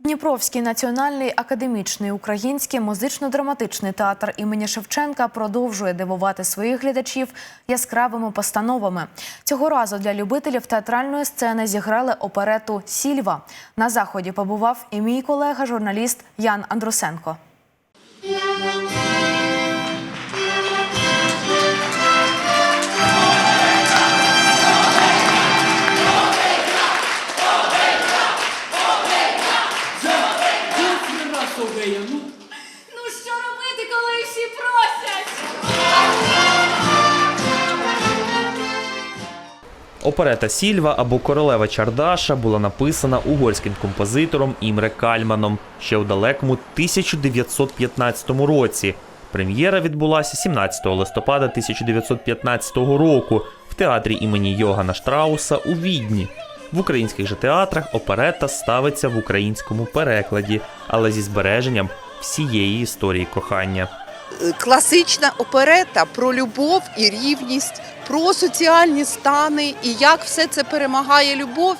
Дніпровський національний академічний український музично-драматичний театр імені Шевченка продовжує дивувати своїх глядачів яскравими постановами. Цього разу для любителів театральної сцени зіграли оперету Сільва. На заході побував і мій колега, журналіст Ян Андрусенко. Всі просять? Оперета Сільва або Королева Чардаша була написана угорським композитором Імре Кальманом ще у далекому 1915 році. Прем'єра відбулася 17 листопада 1915 року в театрі імені Йогана Штрауса у Відні. В українських же театрах оперета ставиться в українському перекладі, але зі збереженням всієї історії кохання. Класична оперета про любов і рівність, про соціальні стани і як все це перемагає любов,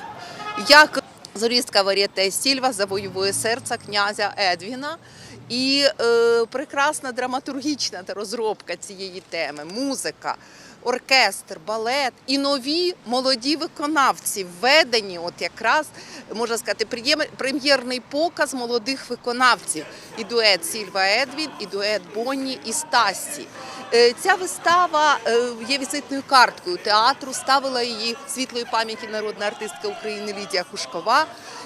як зорістка Варєте Сільва завоює серце князя Едвіна. І е, прекрасна драматургічна розробка цієї теми, музика, оркестр, балет і нові молоді виконавці введені, от якраз можна сказати, прем'єрний показ молодих виконавців. І дует Сільва Едвін, і дует Бонні і Стасі. Е, Ця вистава е, є візитною карткою театру. Ставила її світлої пам'яті народна артистка України Лідія Кушкова.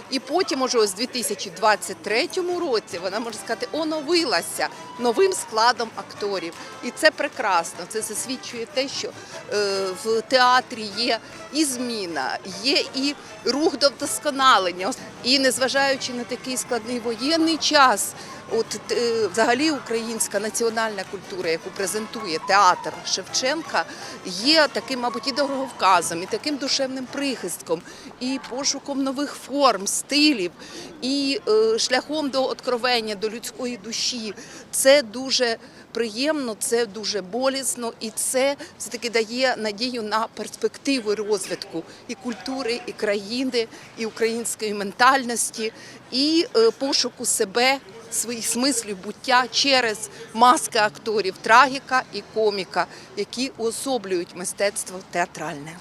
І потім, уже ось у 2023 році, вона можна сказати, оновилася новим складом акторів. І це прекрасно. Це засвідчує те, що е, в театрі є і зміна, є і рух до вдосконалення. І незважаючи на такий складний воєнний час, От е, взагалі українська національна культура, яку презентує театр Шевченка, є таким, мабуть, і дороговказом, і таким душевним прихистком, і пошуком нових форм, стилів, і е, шляхом до откровення, до людської душі. Це дуже приємно, це дуже болісно, і це все таки дає надію на перспективи розвитку і культури, і країни, і української ментальності, і е, пошуку себе своїх смислів буття через маски акторів, трагіка і коміка, які уособлюють мистецтво театральне.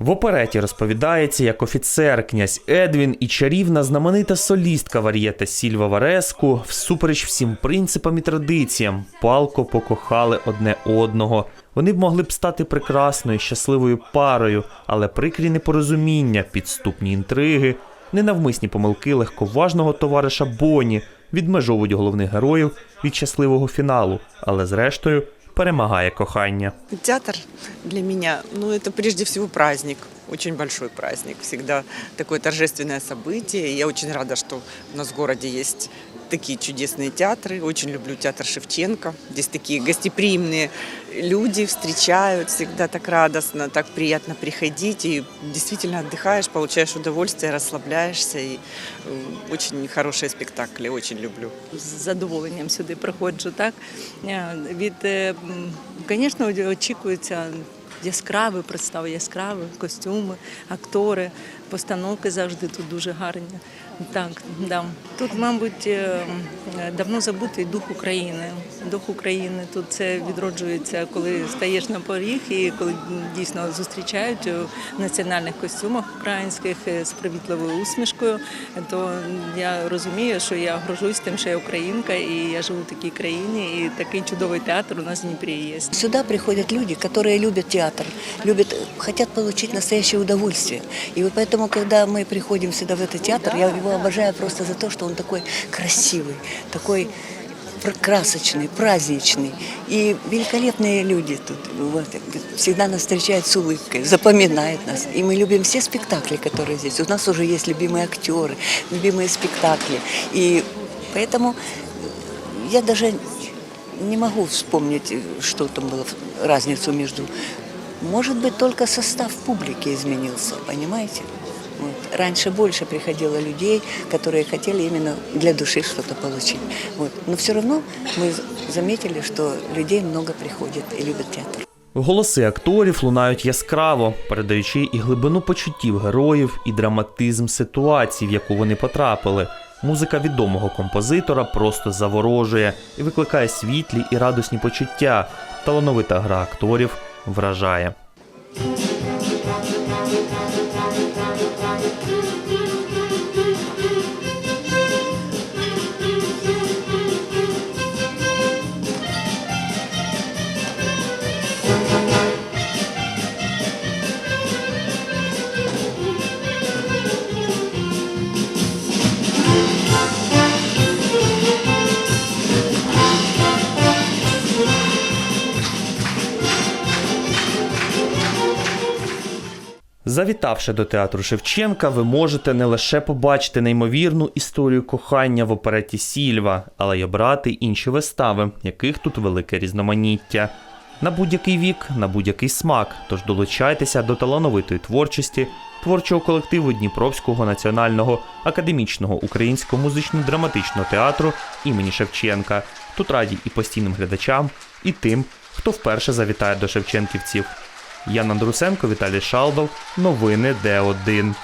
В опереті розповідається, як офіцер князь Едвін і чарівна знаменита солістка Вар'єта Сільва Вареску всупереч всім принципам і традиціям палко покохали одне одного. Вони б могли б стати прекрасною, щасливою парою, але прикрі непорозуміння, підступні інтриги, ненавмисні помилки легковажного товариша Боні відмежовують головних героїв від щасливого фіналу, але зрештою перемагає кохання. Театр для меня, ну, это прежде всего праздник, очень большой праздник. Всегда такое торжественное событие. Я очень рада, что у нас в городе есть такие чудесные театры. Очень люблю театр Шевченко. Здесь такие гостеприимные люди встречают, всегда так радостно, так приятно приходить. И действительно отдыхаешь, получаешь удовольствие, расслабляешься. И э, очень хорошие спектакли, очень люблю. з задоволенням сюди приходжу. Так Е, від, е, м, звісно, очікується яскраві представи, яскраві костюми, актори, постановки завжди тут дуже гарні. Так, да. Тут, мабуть, е, давно забутий дух України. Дух України тут це відроджується, коли стаєш на поріг і коли дійсно зустрічають у національних костюмах українських е, з привітливою усмішкою. То я розумію, що я горжусь тим, що я українка, і я живу в такій країні, і такий чудовий театр у нас в Дніпрі є. Сюда приходят люди, которые любят театр, любят, хотят получить настоящее удовольствие. И вот поэтому, когда мы приходим сюда в этот театр, я его обожаю просто за то, что он такой красивый, такой красочный, праздничный. И великолепные люди тут вот, всегда нас встречают с улыбкой, запоминают нас. И мы любим все спектакли, которые здесь. У нас уже есть любимые актеры, любимые спектакли. И поэтому я даже не могу вспомнить, что там было, разницу между... Может быть, только состав публики изменился, понимаете? Вот. Раньше больше приходило людей, которые хотели именно для души что-то получить. Вот. Но все равно мы заметили, что людей много приходит и любят театр. Голоси акторів лунають яскраво, передаючи і глибину почуттів героїв, і драматизм ситуації, в яку вони потрапили. Музика відомого композитора просто заворожує і викликає світлі і радісні почуття. Талановита гра акторів вражає. Завітавши до театру Шевченка, ви можете не лише побачити неймовірну історію кохання в опереті Сільва, але й обрати інші вистави, яких тут велике різноманіття. На будь-який вік, на будь-який смак. Тож долучайтеся до талановитої творчості творчого колективу Дніпровського національного академічного українського музично-драматичного театру імені Шевченка. Тут раді і постійним глядачам, і тим, хто вперше завітає до Шевченківців. Ян Андрусенко, Віталій Шалдов. Новини Д1.